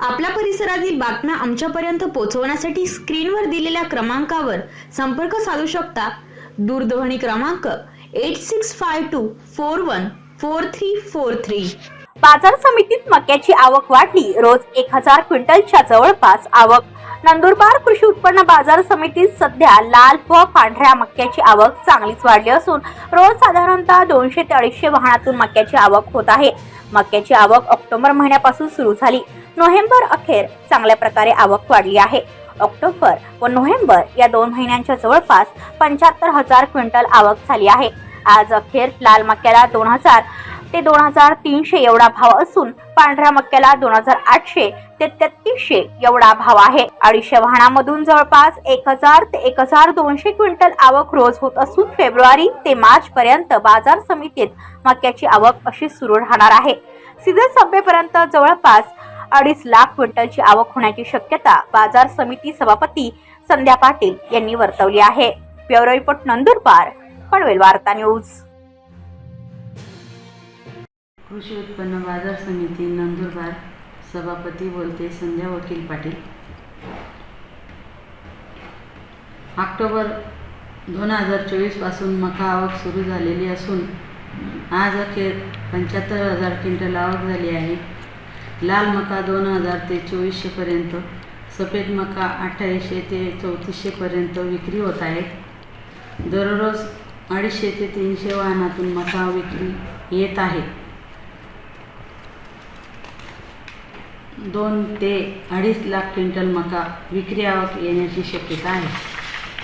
आपल्या परिसरातील बातम्या आमच्यापर्यंत पोहोचवण्यासाठी स्क्रीनवर दिलेल्या क्रमांकावर संपर्क साधू शकता. दूरध्वनी क्रमांक eight six five two four one four three four three. बाजार समितीत मक्याची आवक वाढली. रोज एक हजार क्विंटलच्या जवळपास आवक. नंदुरबार कृषी उत्पन्न बाजार समितीत सध्या लाल व पांढऱ्या मक्याची आवक चांगलीच वाढली असून रोज साधारणतः दोनशे ते अडीचशे वाहनातून मक्याची आवक होत आहे. मक्याची आवक ऑक्टोबर महिन्यापासून सुरू झाली. नोव्हेंबर अखेर चांगल्या प्रकारे आवक वाढली आहे. ऑक्टोबर व नोव्हेंबर या दोन महिन्यांच्या जवळपास पंच्याहत्तर हजार क्विंटल आवक झाली आहे. आज अखेर लाल मक्याला दोन हजार ते दोन हजार तीनशे एवढा भाव असून पांढऱ्या मक्याला दोन हजार आठशे ते तेहतीसशे एवढा भाव आहे. अडीचशे वाहनामधून जवळपास एक हजार ते एक हजार दोनशे क्विंटल आवक रोज होत असून फेब्रुवारी ते मार्च पर्यंत बाजार समितीत मक्याची आवक अशी सुरू राहणार आहे. सीझन संपेपर्यंत जवळपास अडीच लाख क्विंटलची आवक होण्याची शक्यता बाजार समिती सभापती संध्या पाटील यांनी वर्तवली आहे. ब्युरो रिपोर्ट नंदुरबार पनवेल वार्ता न्यूज. कृषी उत्पन्न बाजार समिती नंदुरबार सभापती बोलते संध्या वकील पाटील. ऑक्टोबर दोन हजार चोवीसपासून मका आवक सुरू झालेली असून आज अखेर पंच्याहत्तर हजार क्विंटल आवक झाली आहे. लाल मका दोन हजार ते चोवीसशेपर्यंत सफेद मका अठ्ठावीसशे ते चौतीसशेपर्यंत विक्री होत आहे दररोज अडीचशे ते तीनशे वाहनातून मका विक्री येत आहे. दोन ते अडीच लाख क्विंटल मका विक्री आवक येण्याची शक्यता आहे.